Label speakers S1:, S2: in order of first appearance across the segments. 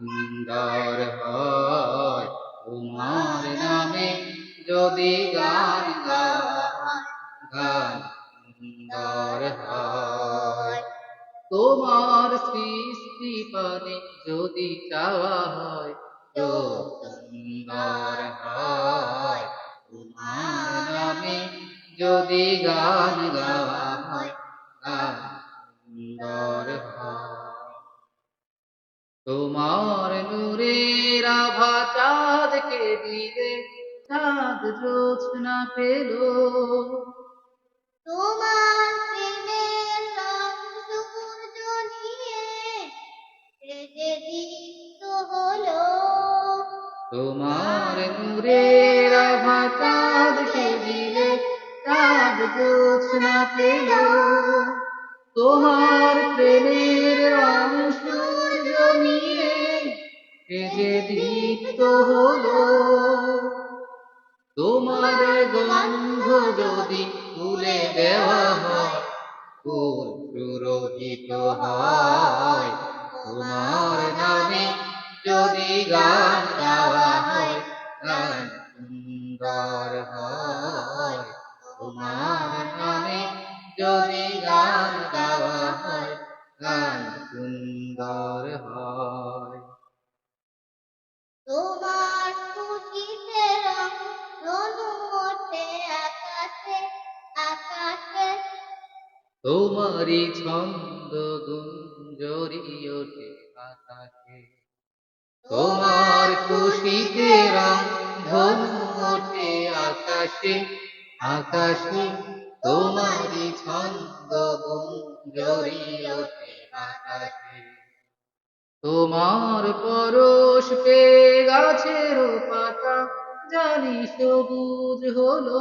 S1: সুন্দর হয়। তোমার নামে যদি গান গান সুন্দর হয়। তোমার সৃষ্টি পানে যদি চাওয়া হয় তো সুন্দর হয়। তোমার নামে যদি গান গাওয়া তোমার নূরের আভা চাঁদকে দিলে চাঁদ জোছনা পেল।
S2: তোমার প্রেমের রং সূর্য নিয়ে সেজে দীপ্ত হলো।
S1: তোমার নূরের আভা চাঁদকে দিলে চাঁদ জোছনা পেল। তোমার হলো। তোমার গন্ধ যদি তুলে দেওয়া হয় হয়। তোমার নামে যদি গান গাওয়া হয় সুন্দর হয়। তোমার নামে যদি গান গাওয়া হয়, গান সুন্দর তোমারই ছন্দ গুঞ্জরি ওঠে আকাশে। তোমার খুশিতে রং ধনু ওঠে আকাশে। আকাশে তোমারই ছন্দ গুঞ্জরি ওঠে আকাশে। তোমার পরশ পে গাছের পাতা, জানি সবুজ হলো।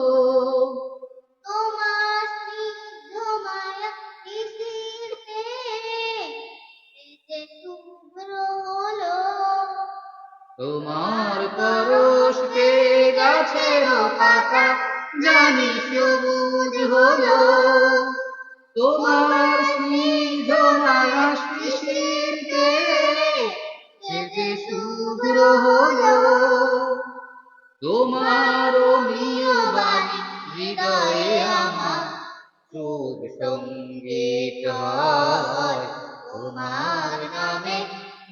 S2: তোমার
S1: পরশ পে গাছের পাতা, জানি সবুজ হলো। তোমার স্নিগ্ধ মায়া শিশির যে শুভ্র হলো। তোমার অমীয় বাণী হৃদয়ে আমার সুর সংগীত হয়। তোমার নামে